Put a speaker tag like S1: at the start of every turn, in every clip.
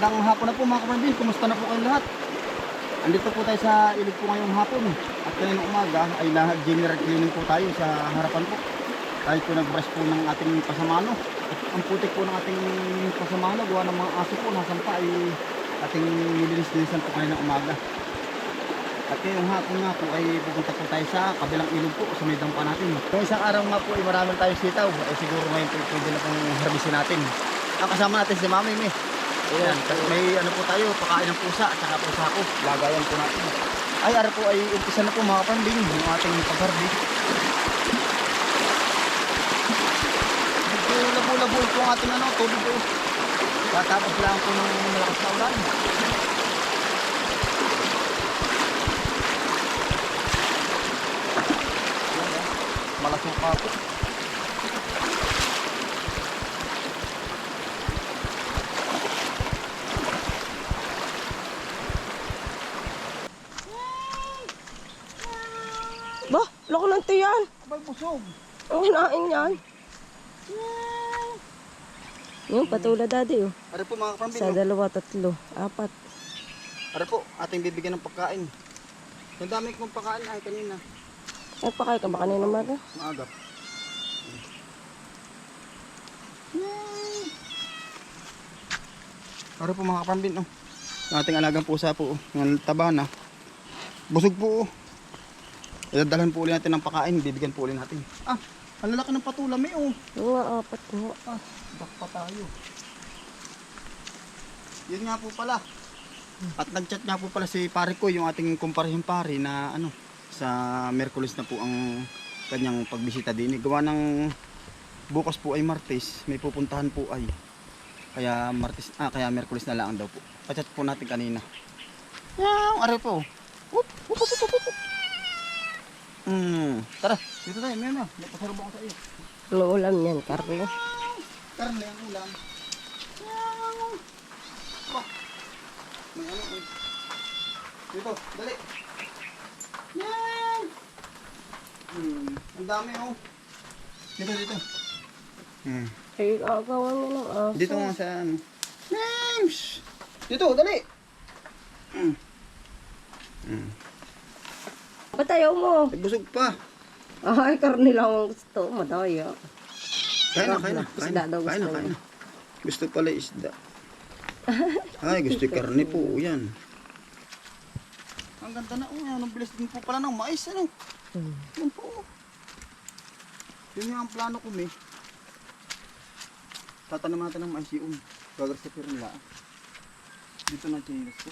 S1: Magandang hapon na po mga kapatid. Kumusta na po kayong lahat? Andito po tayo sa ilog po ngayong hapon. At ngayong umaga ay nag-general cleaning po tayo sa harapan po. Tayo po nag-brush po ng ating pasamano. At ang putik po ng ating pasamano, gawa ng mga aso po, nasampa ay ating nilinis-linisan po ngayong umaga. At ngayong hapon nga po ay pupunta po tayo sa kabilang ilog po sa may dampa natin. Kung isang araw nga po ay marami tayong sitaw, ay siguro ngayon po pwede na pong harbisin natin. Ang kasama natin si Mami Mi. Ayan, kasi may ano po tayo, pakain ng pusa at saka pusa ko. Lagayan po natin. Ay, ara po ay umpisa na po mga kapambing yung ating pagharbi. Medyo labo-labo po ang ating ano, tubig po. Tatapos lang po ng malakas na ulan. Malasong pa po.
S2: Ba, ng tiyan.
S1: Abay, busog.
S2: Ang hinain yan. Yung patula daddy oh.
S1: Ara po mga kapambing.
S2: Sa dalawa, tatlo, apat.
S1: Ara po, ating bibigyan ng pagkain. Ang dami kong pagkain ay kanina.
S2: Nagpakain ka ba kanina maga?
S1: Maaga. Para po mga kapambin, oh. Yung ating alagang pusa po, oh. Yung taba na. Busog po, oh. Idadalhan po ulit natin ng pakain, bibigyan po ulit natin. Ah, ang lalaki ng patulami, oh.
S2: Yung nga, apat nga.
S1: Ah, back pa tayo. Yun nga po pala. At nag-chat nga po pala si pare ko, yung ating kumparehong pare na ano, sa Merkulis na po ang kanyang pagbisita din. Gawa ng bukas po ay Martes, may pupuntahan po ay. Kaya Martes, ah, kaya Merkulis na lang daw po. Pachat po natin kanina. Yang, are po. Up, up, up, up, up. Hmm, tara, dito tayo, meron na. May pasalubong ko sa iyo.
S2: Ano ulam yan, karne?
S1: Karne ang ulam. Oh. May ano eh. Dito, dali. Meow. Hmm, ang dami oh. Dito, dito. Hmm.
S2: Ay, agawan mo ng aso.
S1: Dito nga sa ano. Shh. Dito, dali. Hmm. Hmm.
S2: Ba't ayaw mo?
S1: Nagbusog pa.
S2: Ay, karne lang ang gusto. Madaya.
S1: Kain na, kain na. Kain
S2: Isda
S1: na, kain na,
S2: gusto
S1: na. Pala isda. Ay, gusto karne po. Yan. Ang ganda na. Oh, ang bilis din po pala ng mais. Ano?
S2: Hmm.
S1: Yan po. Yun nga ang plano ko, may. Tatanim natin ng mais yun. Gagar sa pirula. Dito na chinas ko.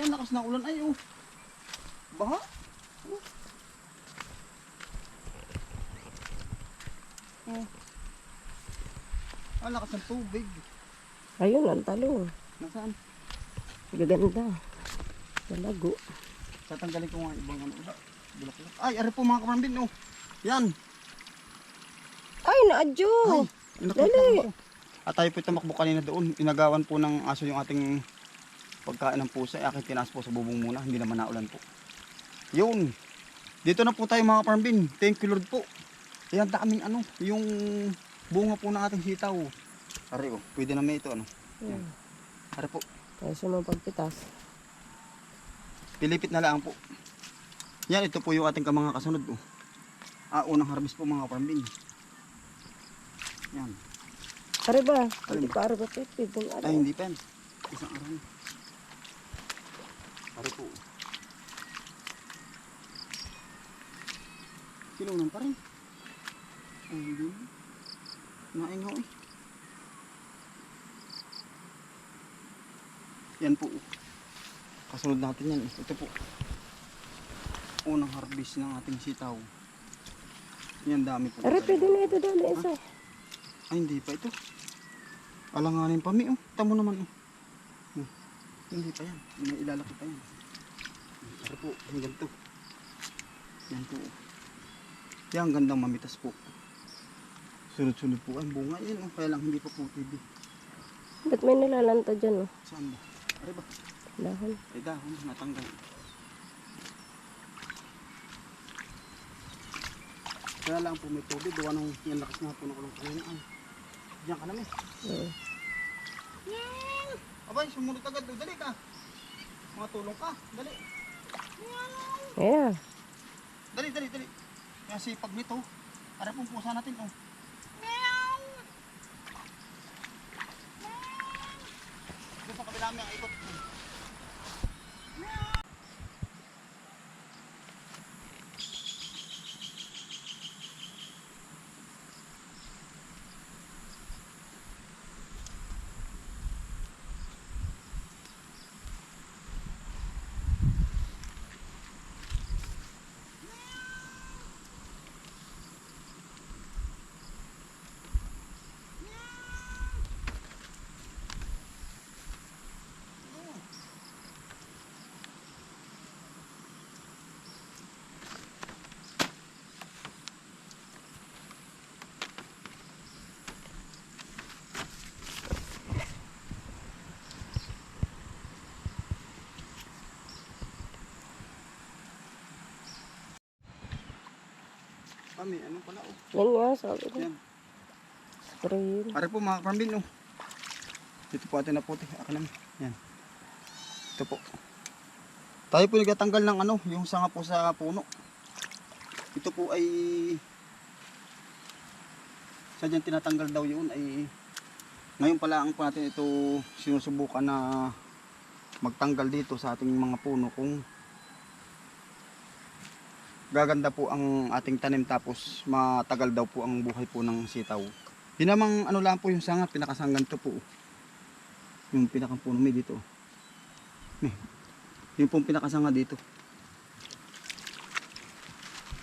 S1: Yan, lakas ng ulan. Ay, oh. Baha. Oh. Oh. Ah, lakas ng tubig.
S2: Ayun, ang talong.
S1: Nasaan?
S2: Gaganda. Malago.
S1: Tatanggalin ko nga ibang ano. Bulaklak. Ay, ari po mga kapambin, oh. Yan.
S2: Ay, naadyo.
S1: Ay,
S2: dali.
S1: ko. At tayo po tumakbo kanina doon. Inagawan po ng aso yung ating pagkain ng pusa. Ay, aking tinaas po sa bubong muna. Hindi naman naulan po. Yun. Dito na po tayo mga kapambin. Thank you Lord po. Yan daming ano. Yung bunga po ng ating sitaw. Ari, oh. Pwede na may ito, ano.
S2: Hmm.
S1: Ari po.
S2: Tayo sa mga pagpitas.
S1: Pilipit na lang po. Yan, ito po yung ating mga kasunod. Oh. Ah, unang harvest po mga kapambin. Yan.
S2: Pare ba? Hindi
S1: ba?
S2: pa araw ba.
S1: Ay, hindi pa yan. Isang araw. Pare po. Sinunan pa rin. Ay, hindi. Naingaw eh. Yan po. Kasunod natin yan. eh. Ito po. Unang harvest ng ating sitaw. Yan dami po.
S2: Aray, pwede na ito na isa.
S1: Ay, hindi pa ito. Alanganin pa mi, oh. Tamo naman, oh. Hmm. Hindi pa yan. May ilalaki pa yan. Pero po, ang ganito. Yan po. oh. Yan, gandang mamitas po. Sunod-sunod po ang bunga yan, oh. Kaya lang hindi pa po pwede.
S2: Ba't may nilalanta dyan, oh?
S1: Saan ba? Ari ba?
S2: Dahon.
S1: Ay, dahon, natanggal. Kaya lang po may tubig. Gawa nung yan lakas nga po ng ulang kanina. Ay, diyan ka namin.
S2: Hmm.
S1: Abay, sumunod agad. Dali ka. Mga tulong ka. Dali.
S2: Ayan.
S1: Dali, dali, dali. Kaya sipag nito. Para pong pusa natin. Oh. Doon sa kabila may ikot. Kami, ano pala oh.
S2: Yan nga, sabi ko.
S1: Yan.
S2: Trail.
S1: Pare po mga kambing oh. Dito po atin na puti. Akin naman. Yan. Ito po. Tayo po nagtatanggal ng ano, yung sanga po sa puno. Ito po ay sadyang tinatanggal daw yun ay ngayon pala ang po natin ito sinusubukan na magtanggal dito sa ating mga puno kung gaganda po ang ating tanim tapos matagal daw po ang buhay po ng sitaw. Yun namang ano lang po yung sanga, pinakasanggan to po. Yung pinakang puno may dito. May. Yung pong pinakasanga dito.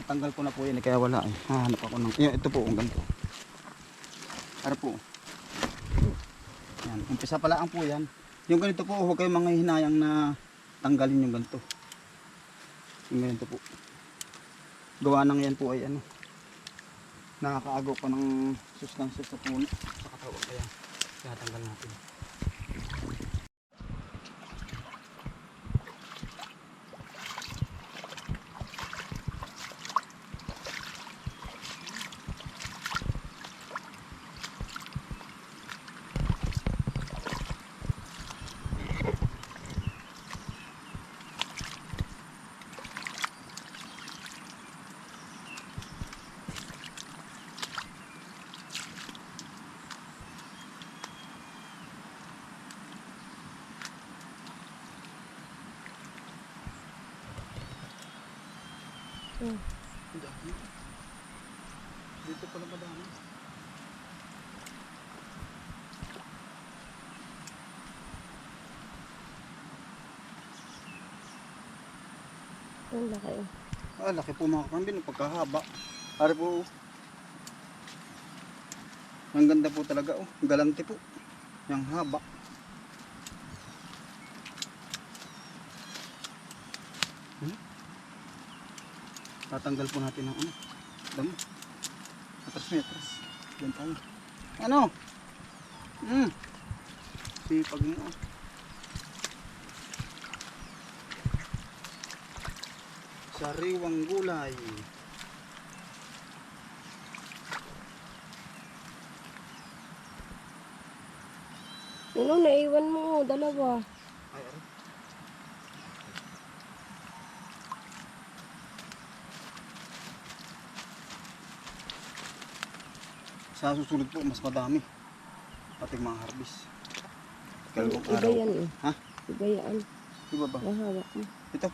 S1: Natanggal ko na po yan eh, kaya wala eh. Hahanap ako ng, yun, ito po, ang ganito. Ara po. Yan, umpisa pala ang po yan. Yung ganito po, huwag kayong mga hinayang na tanggalin yung ganito. Yung ganito po. Gawa ng yan po ay ano, nakakaagaw pa ng sustansya sa puno. Sa katawan kaya tinatanggal natin
S2: Hmm.
S1: dito pala madami
S2: Ang laki. oh.
S1: ah laki po mga kambing pagkahaba Ari po ang ganda po talaga oh galante po yung haba Tatanggal po natin ang ano. Damo. Atras mo, atras. Diyan tayo. Ano? Hmm. Sipag mo. ah. Sariwang gulay.
S2: Ano, naiwan mo, dalawa.
S1: Ay, ay. Sa susunod po, mas madami. Ating mga harvest. Kalawang
S2: Iba
S1: araw.
S2: yan eh.
S1: Ha?
S2: Iba yan.
S1: Iba ba?
S2: Nahawak mo.
S1: Ito?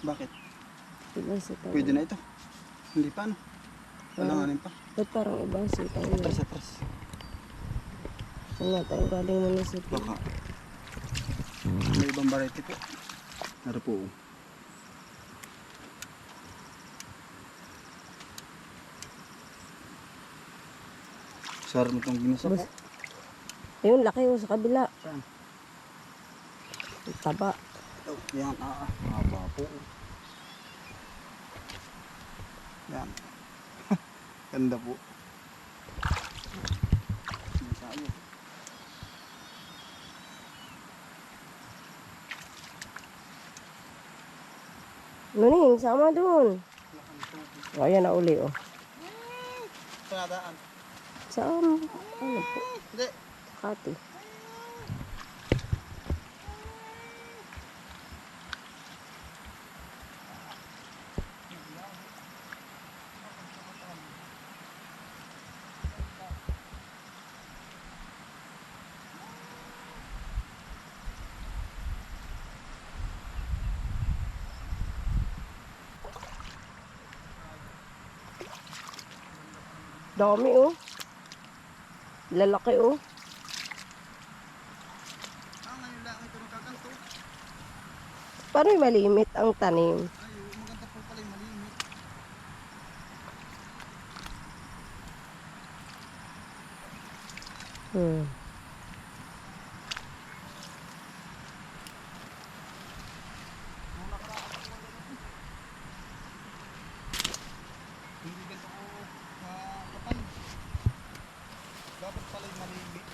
S1: Bakit?
S2: Iba sa tayo.
S1: Pwede na ito. Hindi pa, no? Alanganin pa.
S2: Ba't parang ibang sitaw niya?
S1: Atras, atras.
S2: Kung nga tayo galing mo na sa
S1: Baka. May ibang variety po. Naro po. Oh. Sarap mo itong ginisa po.
S2: Ayun, laki mo sa kabila.
S1: Saan?
S2: Taba.
S1: Oh, yan, ah, ah. Haba po. Yan. Ganda po.
S2: Nuning, sama dun. O, ayan na uli, oh.
S1: Sanadaan.
S2: Saan? Ano po? Makati. Dami oh. Lalaki oh.
S1: Ah, ngayon lang ito.
S2: Paano malimit ang tanim?
S1: Ay, maganda po pala yung malimit.
S2: Hmm.
S1: Hindi ganito ko kapal. Dapat pala yung malimit.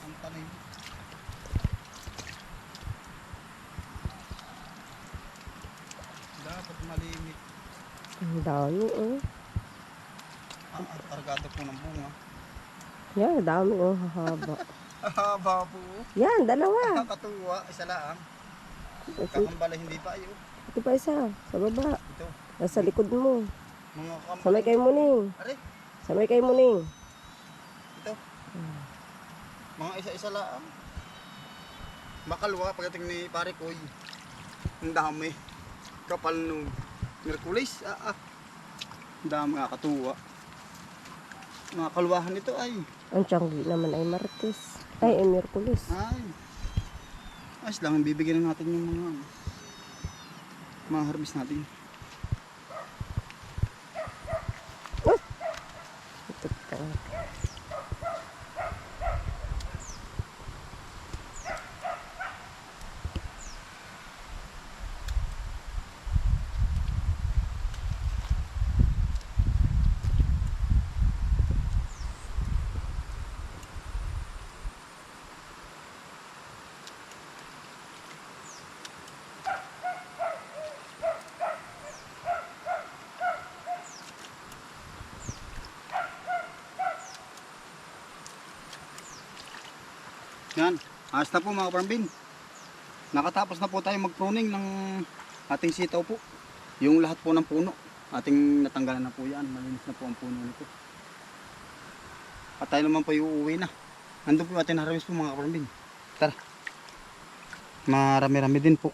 S1: Ang tanim. Dapat malimit.
S2: Ang dami oh.
S1: Ah, at kargado po ng bunga.
S2: Yan, dami oh. Haba.
S1: Haba po.
S2: Yan, dalawa.
S1: Nakakatuwa. Isa lang. Kakambala hindi pa ayo.
S2: ito pa isa. Sa baba.
S1: Ito.
S2: Nasa likod mo.
S1: Mga kakambala.
S2: Samay kay Muning.
S1: Are,
S2: Samay kay Muning.
S1: ito. Mga isa-isa lang. Makalwa pagdating ni pare Koy. Ang dami. Kapal nung Merkulis. Ah, ah. Dami nakakatuwa. Mga kalwahan ito ay.
S2: Ang tiyanggi naman ay Martes. Ay, ay Merkulis.
S1: Ay. Ayos lang, bibigyan na natin yung mga mga harvest natin. Yan, na po mga parmbin. Nakatapos na po tayo mag-pruning ng ating sitaw po. Yung lahat po ng puno. Ating natanggalan na po yan. Malinis na po ang puno nito. At tayo naman po uuwi na. Nandun po ating harvest po mga parmbin. Tara. Marami-rami din po.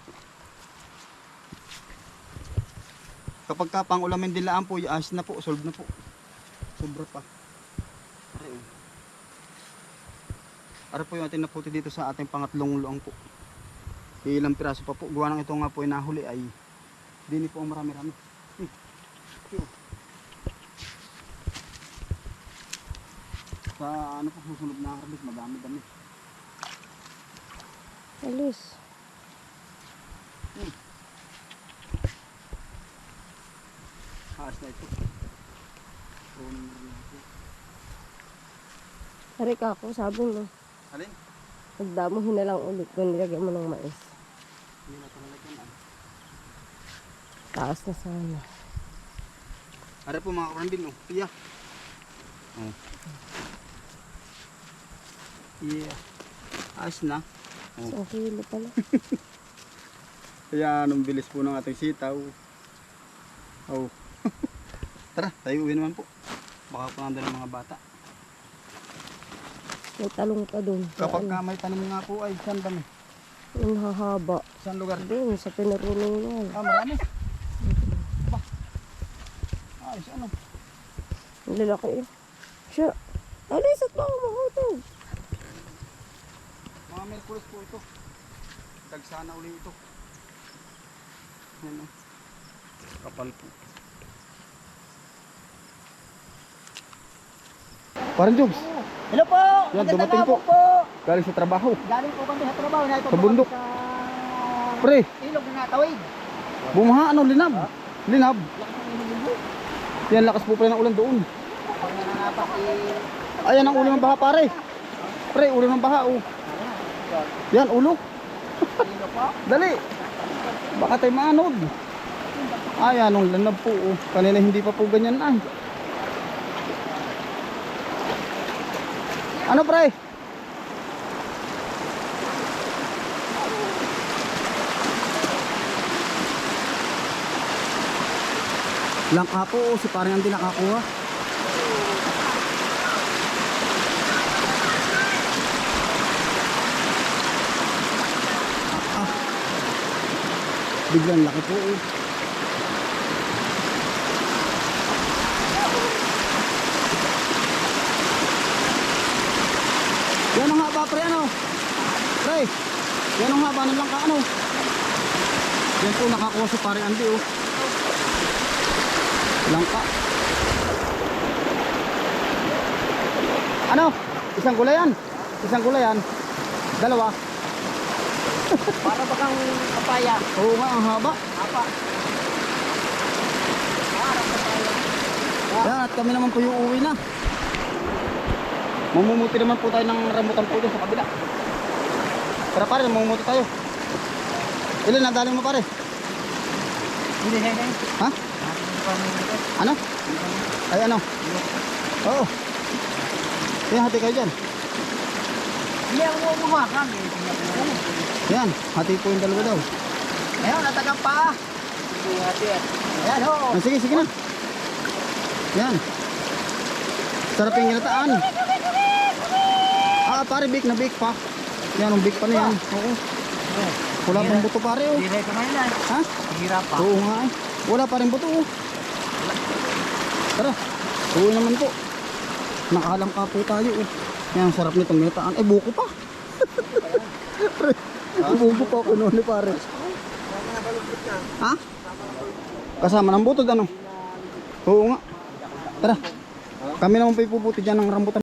S1: Kapag ka pang ulamin dilaan po, ayos na po. Solve na po. Sobra pa. Pare, oh. Ara po yung ating naputi dito sa ating pangatlong luang po. Ilang piraso pa po. Gawa ng ito nga po ay nahuli ay dini po ang marami-rami. Hmm. Sa ano po susunod na harvest, madami-dami.
S2: Alis.
S1: Haas na ito. Pruning na ito.
S2: Hari ka ako, sabi mo.
S1: Alin?
S2: Magdamuhin na lang ulit kung nilagay mo ng mais.
S1: Hindi na ito nalagyan. ah.
S2: Taas na sana.
S1: Ara po mga karambin, oh. Iya. Oh. Yeah. Ayos na. Oh.
S2: Isang kilo pala.
S1: Kaya anong bilis po ng ating sitaw. Oh. Tara, tayo uwi naman po. Baka po nandun ang mga bata.
S2: May talong pa dun.
S1: Kapag
S2: Ano,
S1: ka may tanim nga po ay saan kami?
S2: Ang hahaba.
S1: Saan lugar?
S2: Dun, sa pinaruning yan.
S1: Ah, marami. Ba? Ayos, ano?
S2: Ang lalaki eh. Siya. Alis at baka mahutog.
S1: Mga Merkulis po ito. Dagsana uli ito. Ano? Kapal po. Parang Jobs,
S3: Hello po!
S1: Yan,
S3: Magandang
S1: dumating po.
S3: hapon po!
S1: galing sa trabaho.
S3: Galing po kami sa trabaho na ito
S1: Sa bundok.
S3: Sa
S1: Pre,
S3: ilog na natawid.
S1: bumaha ano, linab. Linab. Yan, lakas po pala ng ulan doon.
S3: Pag nananapak eh,
S1: Ayan ang ulo ng baha pare. Pre, ulo ng baha oh. Yan, ulo.
S3: ilog po.
S1: Dali. Baka tayo maanod. Ay, anong lanab po oh. Kanina hindi pa po ganyan ay. Ano pre? Langka po, oh, si parang ang di nakakuha. Biglang laki po oh. Yan ang haba ng langka ano. Yan po nakakuha si pare Andy oh. Langka. Ano? Isang gulayan. Isang gulayan. Dalawa.
S3: Para bakang papaya.
S1: Oo nga, ang haba.
S3: Apa. Para papaya.
S1: Yan, at kami naman po yung uwi na. Mamumuti naman po tayo ng rambutan po doon sa kabila. Tara pare, mamumuti tayo. Ilan nadali mo pare?
S3: Hindi, hindi.
S1: Ha? Ano? Ay ano? Oo. Yan, hati kayo dyan.
S3: Hindi ako umumakang.
S1: Yan, hati po yung dalawa daw.
S3: Ayun, natagang pa. Ayan, ho.
S1: Ah, sige, sige na. Yan. Sarap yung ginataan. Ah, pare, bake na bake pa. Yan, ang bake pa na yan. Oo. Wala pang buto pare, oh.
S3: Hindi na yan.
S1: Ha?
S3: Hirap pa.
S1: Oo nga eh. Wala pa rin buto, oh. Tara, uwi naman po. Nakalang ka po tayo, oh. Yan, ang sarap nitong ginataan. Ay, buko pa. buko pa, kuno ni pare. Ha? Kasama ng butod, ano? Oo nga. Tara. Kami naman pa ipuputi dyan ng rambutan.